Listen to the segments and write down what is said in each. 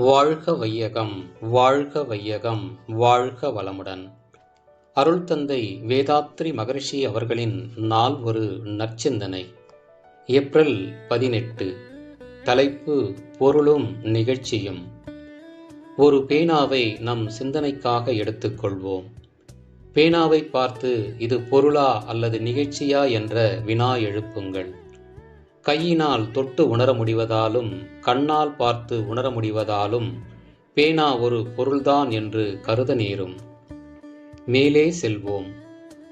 வாழ்க வையகம் வாழ்க வையகம் வாழ்க வளமுடன். அருள் தந்தை வேதாத்ரி மகரிஷி அவர்களின் நாள் ஒரு நற்சிந்தனை. ஏப்ரல் பதினெட்டு தலைப்பு பொருளும் நிகழ்ச்சியும். ஒரு பேனாவை நம் சிந்தனைக்காக எடுத்துக்கொள்வோம். பேனாவை பார்த்து இது பொருளா அல்லது நிகழ்ச்சியா என்ற வினா எழுப்புங்கள். கையினால் தொட்டு உணர முடிவதாலும் கண்ணால் பார்த்து உணர முடிவதாலும் பேனா ஒரு பொருள்தான் என்று கருத நேரும். மேலே செல்வோம்.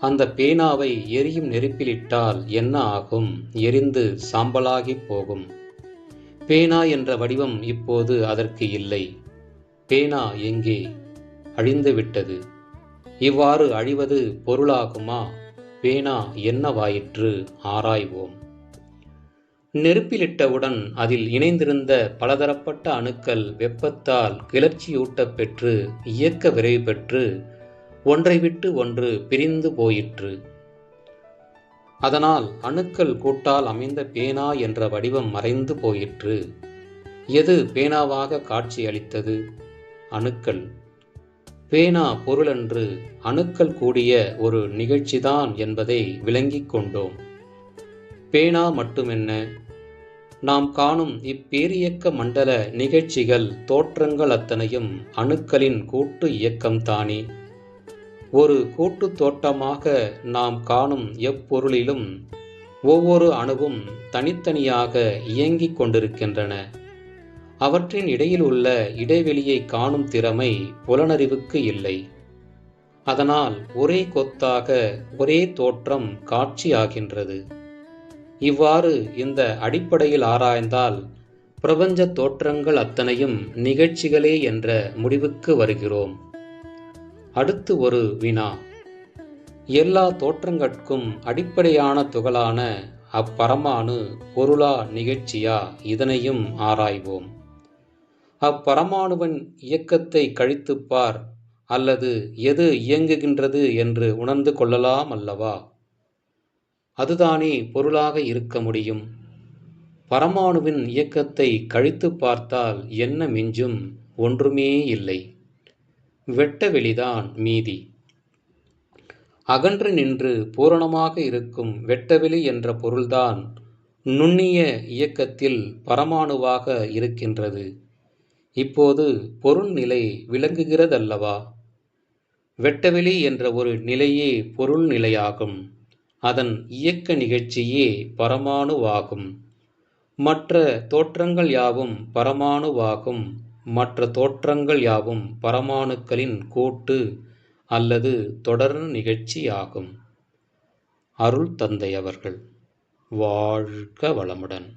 அந்த பேனாவை எரியும் நெருப்பிலிட்டால் என்ன ஆகும்? எரிந்து சாம்பலாகி போகும். பேனா என்ற வடிவம் இப்போது அதற்கு இல்லை. பேனா எங்கே? அழிந்துவிட்டது இவ்வாறு அழிவது பொருளாகுமா? பேனா என்னவாயிற்று ஆராய்வோம். நெருப்பிலிட்டவுடன் அதில் இணைந்திருந்த பலதரப்பட்ட அணுக்கள் வெப்பத்தால் கிளர்ச்சியூட்டப் பெற்று இயக்க விரைவு பெற்று ஒன்றை விட்டு ஒன்று பிரிந்து போயிற்று. அதனால் அணுக்கள் கூட்டால் அமைந்த பேனா என்ற வடிவம் மறைந்து போயிற்று. எது பேனாவாக காட்சியளித்தது? அணுக்கள். பேனா பொருளன்று அணுக்கள் கூடிய ஒரு நிகழ்ச்சிதான் என்பதை விளங்கிக் கொண்டோம். பேனா மட்டுமென்ன நாம் காணும் இப்பேரியக்க மண்டல நிகழ்ச்சிகள் தோற்றங்கள் அத்தனையும் அணுக்களின் கூட்டு இயக்கம்தானே. ஒரு கூட்டு தோட்டமாக நாம் காணும் எப்பொருளிலும் ஒவ்வொரு அணுவும் தனித்தனியாக இயங்கிக் கொண்டிருக்கின்றன. அவற்றின் இடையில் உள்ள இடைவெளியை காணும் திறமை புலனறிவுக்கு இல்லை. அதனால் ஒரே கொத்தாக ஒரே தோற்றம் காட்சியாகின்றது. இவ்வாறு இந்த அடிப்படையில் ஆராய்ந்தால் பிரபஞ்ச தோற்றங்கள் அத்தனையும் நிகழ்ச்சிகளே என்ற முடிவுக்கு வருகிறோம். அடுத்து ஒரு வினா. எல்லா தோற்றங்கட்கும் அடிப்படையான துகளான அப்பரமானு பொருளா நிகழ்ச்சியா? இதனையும் ஆராய்வோம். அப்பரமானுவன் இயக்கத்தை கழித்துப்பார் அல்லது எது இயங்குகின்றது என்று உணர்ந்து கொள்ளலாம் அல்லவா? அதுதானே பொருளாக இருக்க முடியும். பரமாணுவின் இயக்கத்தை கழித்து பார்த்தால் என்ன மிஞ்சும் ஒன்றுமே இல்லை. வெட்ட வெளிதான் மீதி. அகன்று நின்று பூரணமாக இருக்கும் வெட்டவெளி என்ற பொருள்தான் நுண்ணிய இயக்கத்தில் பரமாணுவாக இருக்கின்றது. இப்போது பொருள் நிலை விளங்குகிறதல்லவா? வெட்டவெளி என்ற ஒரு நிலையே பொருள் நிலையாகும். அதன் இயக்க நிகழ்ச்சியே பரமாணுவாகும். மற்ற தோற்றங்கள் யாவும் பரமாணுவாகும். மற்ற தோற்றங்கள் யாவும் பரமாணுக்களின் கூட்டு அல்லது தொடர் நிகழ்ச்சியாகும். அருள் தந்தை அவர்கள் வாழ்க வளமுடன்.